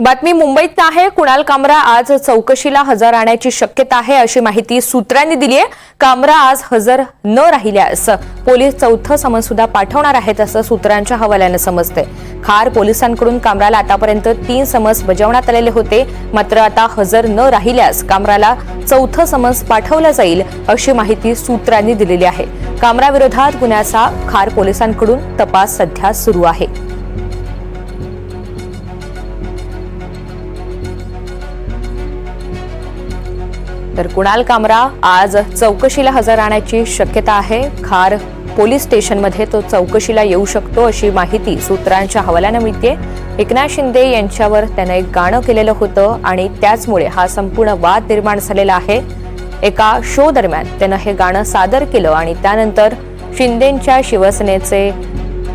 बातमी मुंबईत आहे. कुणाल कामरा आज चौकशीला हजर राहण्याची शक्यता आहे अशी माहिती सूत्रांनी दिली आहे. कामरा आज हजर न राहिल्यास पोलीस चौथं समन्स सुद्धा पाठवणार आहेत असं सूत्रांच्या हवाल्यानं समजतंय. खार पोलिसांकडून कामराला आतापर्यंत तीन समन्स बजावण्यात आलेले होते. मात्र आता हजर न राहिल्यास कामराला चौथं समन्स पाठवलं जाईल अशी माहिती सूत्रांनी दिलेली आहे. कामराविरोधात गुन्ह्याचा खार पोलिसांकडून तपास सध्या सुरू आहे. तर कुणाल कामरा आज चौकशीला हजर राहण्याची शक्यता आहे. खार पोलीस स्टेशनमध्ये तो चौकशीला येऊ शकतो अशी माहिती सूत्रांच्या हवाल्यानं मिळते एकनाथ शिंदे यांच्यावर त्यानं एक गाणं केलेलं होतं आणि त्याचमुळे हा संपूर्ण वाद निर्माण झालेला आहे. एका शो दरम्यान त्यानं हे गाणं सादर केलं आणि त्यानंतर शिंदेंच्या शिवसेनेचे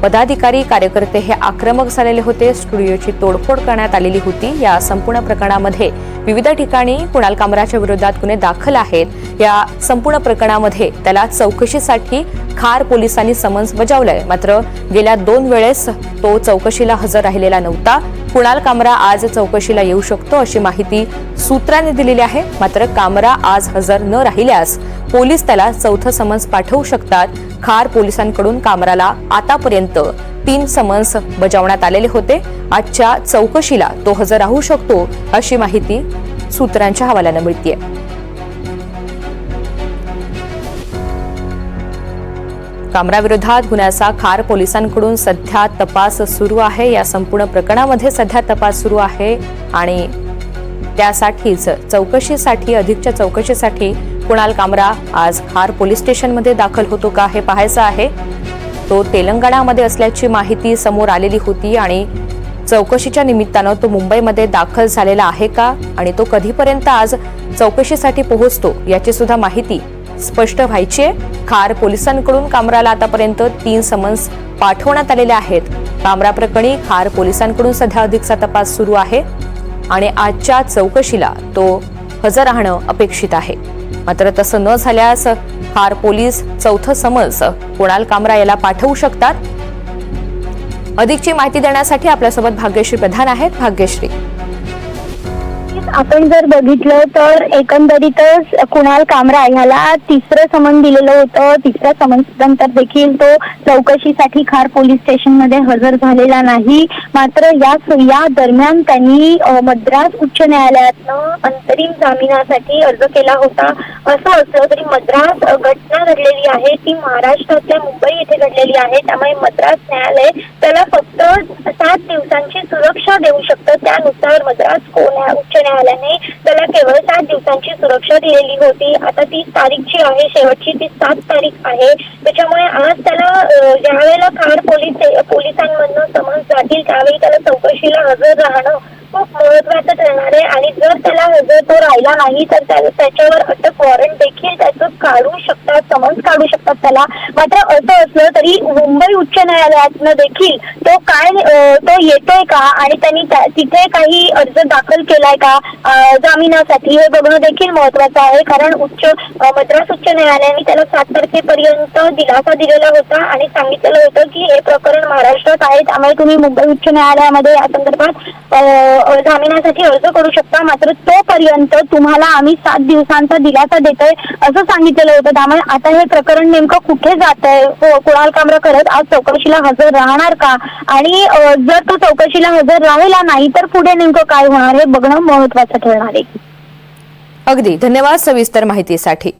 पदाधिकारी कार्यकर्ते हे आक्रमक झालेले होते. स्टुडिओची तोडफोड करण्यात आलेली होती. या संपूर्ण प्रकरणामध्ये विविध ठिकाणी कुणाल कामराच्या विरोधात गुन्हे दाखल आहेत. या संपूर्ण प्रकरणामध्ये त्याला चौकशीसाठी खार पोलिसांनी समन्स बजावलंय. मात्र गेल्या दोन वेळेस तो चौकशीला हजर राहिलेला नव्हता. कुणाल कामरा आज चौकशीला येऊ शकतो अशी माहिती सूत्रांनी दिलेली आहे. मात्र कामरा आज हजर न राहिल्यास पोलीस त्याला चौथं समन्स पाठवू शकतात. खार पोलिसांकडून कामराला आतापर्यंत तीन समन्स बजावण्यात आलेले होते. आजच्या चौकशीला तो हजर राहू शकतो अशी माहिती सूत्रांच्या हवाल्यानं मिळतीये. कामराविरोधात गुन्ह्याचा खार पोलिसांकडून सध्या तपास सुरू आहे. या संपूर्ण प्रकरणामध्ये सध्या तपास सुरू आहे आणि त्यासाठीच चौकशीसाठी अधिकच्या चौकशीसाठी कुणाल कामरा आज खार पोलीस स्टेशनमध्ये दाखल होतो का हे पाहायचं आहे. तो तेलंगणामध्ये असल्याची माहिती समोर आलेली होती आणि चौकशीच्या निमित्तानं तो मुंबईमध्ये दाखल झालेला आहे का आणि तो कधीपर्यंत आज चौकशीसाठी पोहोचतो याची सुद्धा माहिती स्पष्ट व्हायची आहे. खार पोलिसांकडून कामराला आतापर्यंत तीन समन्स पाठवण्यात आलेले आहेत. कामरा प्रकरणी खार पोलिसांकडून सध्या अधिकचा तपास सुरू आहे आणि आजच्या चौकशीला तो हजर राहणं अपेक्षित आहे. मात्र तसं न झाल्यास हार पोलीस चौथं समन्स कुणाल कामरा याला पाठवू शकतात? अधिकची माहिती देण्यासाठी आपल्यासोबत भाग्यश्री प्रधान आहेत. भाग्यश्री. आपण जर बघितलं तर एकंदरीतच कुणाल कामरा ह्याला तिसरं समन दिलेलं होतं. तिसऱ्या समन नंतर देखील तो चौकशीसाठी खार पोलीस स्टेशनमध्ये हजर झालेला नाही. मात्र या या दरम्यान त्यांनी मद्रास उच्च न्यायालयातनं अंतरिम जामिनासाठी अर्ज केला होता. असं असलं तरी मद्रास घटना घडलेली आहे. ती महाराष्ट्रातल्या मुंबई येथे घडलेली आहे. त्यामुळे मद्रास न्यायालय त्याला फक्त सात दिवसांची सुरक्षा देऊ शकतं. त्यानुसार मद्रास कोण उच्च न्यायालयाने त्याला केवळ सात दिवसांची सुरक्षा दिलेली होती. आता ती तारीखची आहे शेवटची ती सात तारीख आहे. त्याच्यामुळे आज त्याला ज्यावेळेला खार पोलीस पोलिसांमधनं समज जातील त्यावेळी त्याला चौकशीला हजर राहणं खूप महत्वाचं ठरणार आहे आणि जर त्याला हजर तो राहिला नाही तर त्याच्यावर अटक वॉरंट देखील त्याचं काढू शकतात समन्स काढू शकतात त्याला. मात्र असं असलं तरी मुंबई उच्च न्यायालयातनं देखील तो काय तो येतोय का? आणि त्यांनी तिथे काही अर्ज दाखल केलाय का? जामिनासाठी? हे बघणं देखील महत्वाचं आहे. कारण उच्च मद्रास उच्च न्यायालयाने त्याला सात तारखेपर्यंत दिलासा दिलेला होता आणि सांगितलेलं होतं की हे प्रकरण महाराष्ट्रात आहे. त्यामुळे तुम्ही मुंबई उच्च न्यायालयामध्ये या संदर्भात जामिनासाठी अर्ज करू शकता. मात्र तोपर्यंत तुम्हाला आम्ही सात दिवसांचा दिलासा देतोय असं सांगितलेलं होतं. त्यामुळे आता हे प्रकरण नेमकं कुठे जात आहे हो, कुणाल कामरा करत आज चौकशीला हजर राहणार का? आणि जर तो चौकशीला हजर राहिला नाही तर पुढे नेमकं काय होणार? हे बघणं महत्वाचं ठरणार आहे. अगदी. धन्यवाद सविस्तर माहितीसाठी.